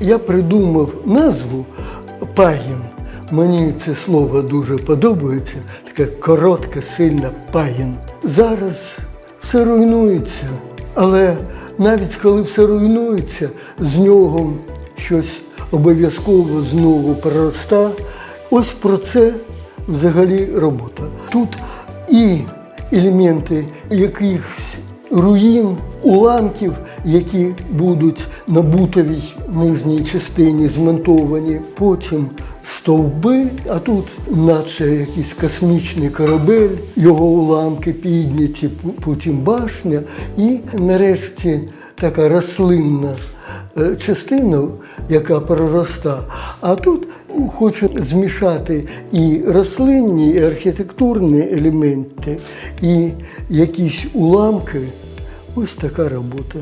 я придумав назву пагін. Мені це слово дуже подобається, таке коротке, сильне пагін. Зараз все руйнується, але навіть коли все руйнується, з нього щось обов'язково знову пророста. Ось про це взагалі робота. Тут і елементи якихось руїн, уламків, які будуть на бутовій нижній частині змонтовані. Потім стовби, а тут, наче якийсь космічний корабель, його уламки підняті, потім башня, і нарешті така рослинна е, частина, яка пророста. А тут хочу змішати і рослинні, і архітектурні елементи, і якісь уламки. Ось така робота.